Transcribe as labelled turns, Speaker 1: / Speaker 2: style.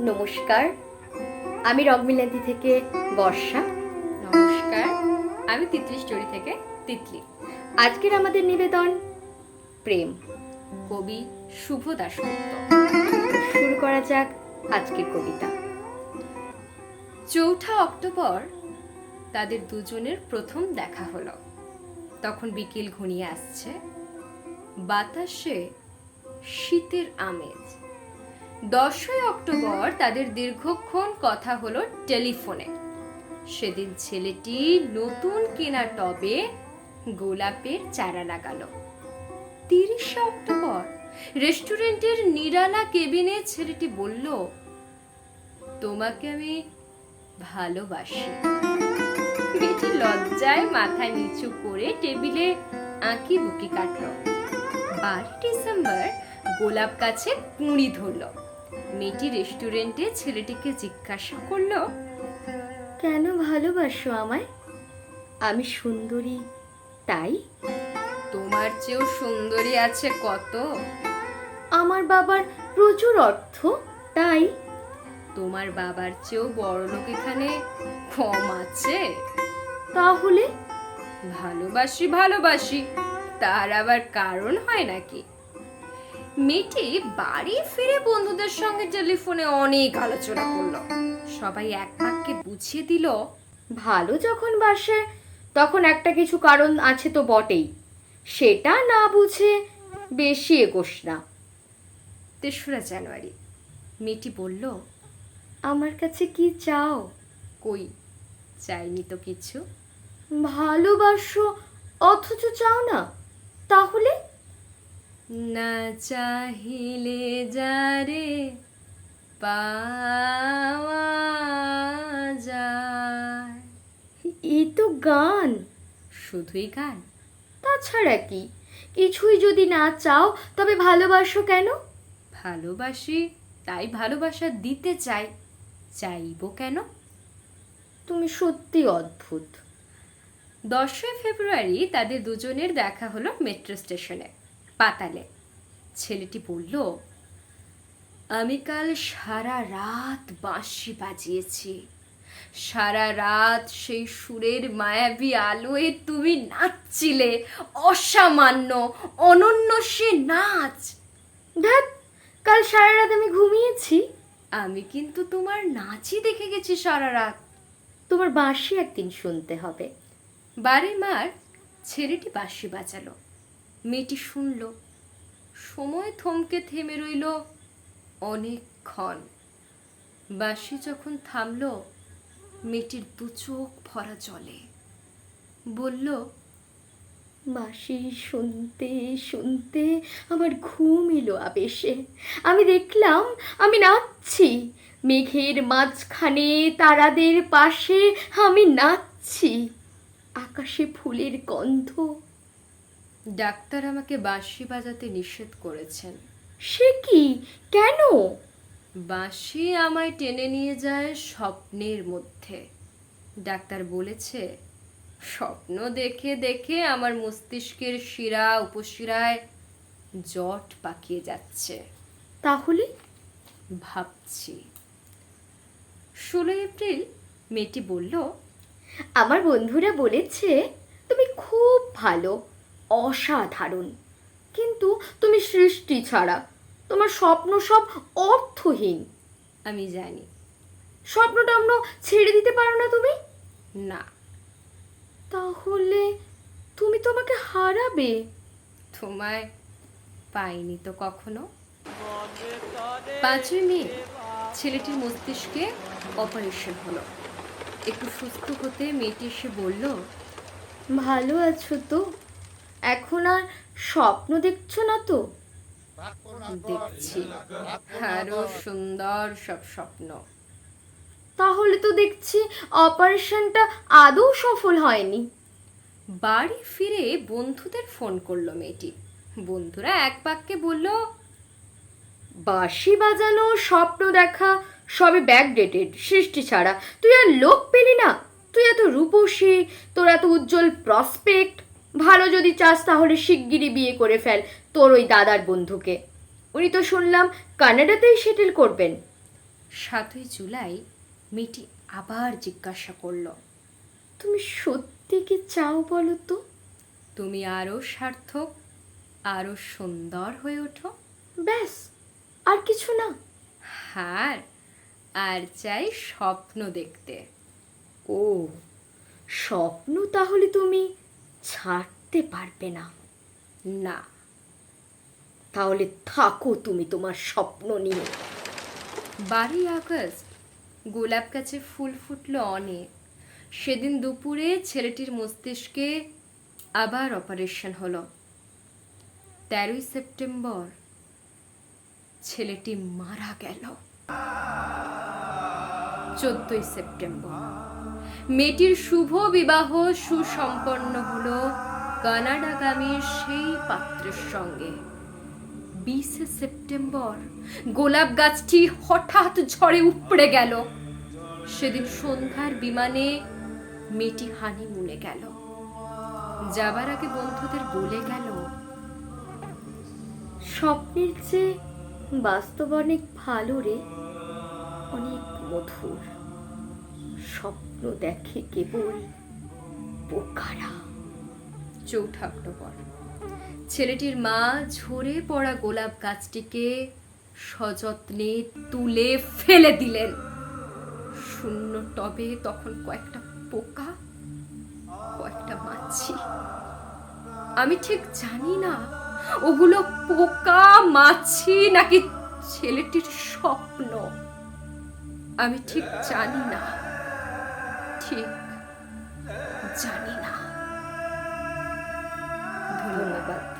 Speaker 1: নমস্কার। আমি রগমিলাদি থেকে বর্ষা।
Speaker 2: নমস্কার। আমি তিতলি স্টোরি থেকে তিতলি।
Speaker 1: আজকের আমাদের নিবেদন প্রেম।
Speaker 2: কবি শুভ দাশগুপ্ত।
Speaker 1: শুরু করা যাক আজকের কবিতা।
Speaker 2: চৌঠা অক্টোবর তাদের দুজনের প্রথম দেখা হলো। তখন বিকেল ঘনিয়ে আসছে। বাতাসে শীতের আমেজ। দশই অক্টোবর তাদের দীর্ঘক্ষণ কথা হলো টেলিফোনে। সেদিন ছেলেটি নতুন কেনা টবে গোলাপের চারা লাগালো। তিরিশে অক্টোবর, রেস্টুরেন্টের নিরালা কেবিনে ছেলেটি বলল, তোমাকে আমি ভালোবাসি। মেয়েটি লজ্জায় মাথা নিচু করে টেবিলে আঁকি বুকি কাটলো। বারো ডিসেম্বর গোলাপ গাছে কুঁড়ি ধরলো। মেয়েটি রেস্টুরেন্টে ছেলেটিকে জিজ্ঞাসা করল
Speaker 1: কেন ভালোবাসো আমায়? আমি সুন্দরী তাই?
Speaker 2: তোমার চেয়েও সুন্দরী আছে কত?
Speaker 1: আমার বাবার প্রচুর অর্থ তাই?
Speaker 2: তোমার বাবার চেয়েও বড় লোক এখানে কম আছে?
Speaker 1: তাহলে?
Speaker 2: ভালোবাসি ভালোবাসি তার আবার কারণ হয় নাকি? মেয়েটি বাড়ি ফিরে বন্ধুদের সঙ্গে টেলিফোনে অনেক আলোচনা করল। সবাই এক বাক্যে বুঝিয়ে দিল,
Speaker 1: ভালো যখন বাসে, তখন একটা কিছু কারণ আছে তো বটেই। সেটা না বুঝে বেশি এগোস না।
Speaker 2: তেসরা জানুয়ারি। মেয়েটি বলল,
Speaker 1: আমার কাছে কি চাও?
Speaker 2: কই? চাইনি তো কিছু।
Speaker 1: ভালোবাসো, অথচ চাও না। তাহলে
Speaker 2: না চাহিলে যারে পাওয়া যায়।
Speaker 1: এই তো গান।
Speaker 2: শুধুই গান?
Speaker 1: তাছাড়া কি? কিছুই যদি না চাও তবে ভালোবাসো কেন?
Speaker 2: ভালোবাসি তাই ভালোবাসা দিতে চাই। চাইব কেন?
Speaker 1: তুমি সত্যি অদ্ভুত।
Speaker 2: দশই ফেব্রুয়ারি তাদের দুজনের দেখা হলো মেট্রো স্টেশনে। পাতালে। ছেলেটি বলল আমি কাল সারা রাত বাঁশি বাজিয়েছি। সারা রাত সেই সুরের মায়াবী আলোয় তুমি নাচছিলে অসামান্য অনন্য সে নাচ।
Speaker 1: ধ্যাত কাল সারা রাত আমি ঘুমিয়েছি।
Speaker 2: আমি কিন্তু তোমার নাচই দেখে গেছি সারা রাত।
Speaker 1: তোমার বাঁশি একদিন শুনতে হবে।
Speaker 2: বারে মার ছেলেটি বাঁশি বাজালো। মেয়েটি শুনল। সময় থমকে থেমে রইল অনেকক্ষণ। বাঁশি যখন থামলো, মেয়েটির দু চোখ ভরা জলে। বলল,
Speaker 1: বাঁশি শুনতে শুনতে আমার ঘুম এলো আবেশে। আমি দেখলাম, আমি নাচছি। মেঘের মাঝখানে তারাদের পাশে আমি নাচছি। আকাশে ফুলের গন্ধ
Speaker 2: ডাক্তার আমাকে বাঁশি বাজাতে নিষেধ করেছেন।
Speaker 1: সে কি? কেন?
Speaker 2: বাঁশি আমায় টেনে নিয়ে যায় স্বপ্নের মধ্যে। ডাক্তার বলেছে স্বপ্ন দেখে দেখে আমার মস্তিষ্কের শিরা উপশিরায় জট পাকিয়ে যাচ্ছে।
Speaker 1: তাহলে?
Speaker 2: ভাবছি। ষোলোই এপ্রিল মেয়েটি বলল
Speaker 1: আমার বন্ধুরা বলেছে তুমি খুব ভালো। অসাধারণ। কিন্তু তুমি সৃষ্টি ছাড়া তোমার স্বপ্ন সব অর্থহীন।
Speaker 2: আমি জানি।
Speaker 1: স্বপ্ন টপ্ন ছেড়ে দিতে পারো না তুমি?
Speaker 2: না।
Speaker 1: তাহলে তুমি তোমাকে হারাবে।
Speaker 2: তোমায় পাইনি তো কখনো? পাঁচই মে ছেলেটির মস্তিষ্কে অপারেশন হলো। একটু সুস্থ হতে মেয়েটি এসে বলল
Speaker 1: ভালো আছো তো? এখন আর স্বপ্ন দেখছ না তো?
Speaker 2: দেখছি। আরও সুন্দর সব স্বপ্ন।
Speaker 1: তাহলে তো দেখছি অপারেশনটা আদৌ সফল হয়নি।
Speaker 2: বাড়ি ফিরে বন্ধুদের ফোন করল মেয়েটি। বন্ধুরা এক বাক্যে বলল,
Speaker 1: বাঁশি বাজানো, স্বপ্ন দেখা সবে ব্যাকডেটেড সৃষ্টি ছাড়া। তুই আর লোক পেলি না। তুই এত রূপসী, তোর এত উজ্জ্বল প্রসপেক্ট ভালো যদি চাস তাহলে শিগগিরই বিয়ে করে ফেল তোর ওই দাদার বন্ধুকে। উনি তো শুনলাম কানাডাতেই সেটেল করবেন।
Speaker 2: সাতই জুলাই মেয়েটি আবার জিজ্ঞাসা করল।
Speaker 1: তুমি সত্যি কি চাও বলো তো?
Speaker 2: তুমি আরও সার্থক আরও সুন্দর হয়ে ওঠো।
Speaker 1: ব্যাস আর কিছু না।
Speaker 2: হার আর চাই স্বপ্ন দেখতে।
Speaker 1: ও স্বপ্ন তাহলে তুমি ছাড়তে পারবে না।
Speaker 2: না।
Speaker 1: তাহলে থাকো তুমি তোমার স্বপ্ন নিয়ে।
Speaker 2: বারোই আগস্ট গোলাপ গাছে ফুল ফুটলো অনেক। সেদিন দুপুরে ছেলেটির মস্তিষ্কে আবার অপারেশন হলো। তেরোই সেপ্টেম্বর ছেলেটি মারা গেল। চোদ্দই সেপ্টেম্বর। মেয়েটির শুভ বিবাহ সুসম্পন্ন হলো কানাডাগামী সেই পাত্রের সঙ্গে। বিশে সেপ্টেম্বর, গোলাপ গাছটি হঠাৎ ঝড়ে উপড়ে গেল। সেদিন সন্ধ্যার বিমানে মেয়েটি হানি মুনে গেল। যাবার আগে বন্ধুদের বলে গেল,
Speaker 1: স্বপ্নের চেয়ে বাস্তব অনেক ভালো রে, অনেক মধুর। স্বপ্ন দেখে কেবল বোকারা।
Speaker 2: চৌঠা অক্টোবর ছেলেটির মা ঝরে পড়া গোলাপ গাছটিকে সযত্নে তুলে ফেলে দিলেন। শূন্য টবে তখন কয়েকটা পোকা, কয়েকটা মাছি। আমি ঠিক জানি না, ওগুলো পোকা, মাছি নাকি ছেলেটির স্বপ্ন। আমি ঠিক জানি না। ঠিক। জানি না। ধন্যবাদ।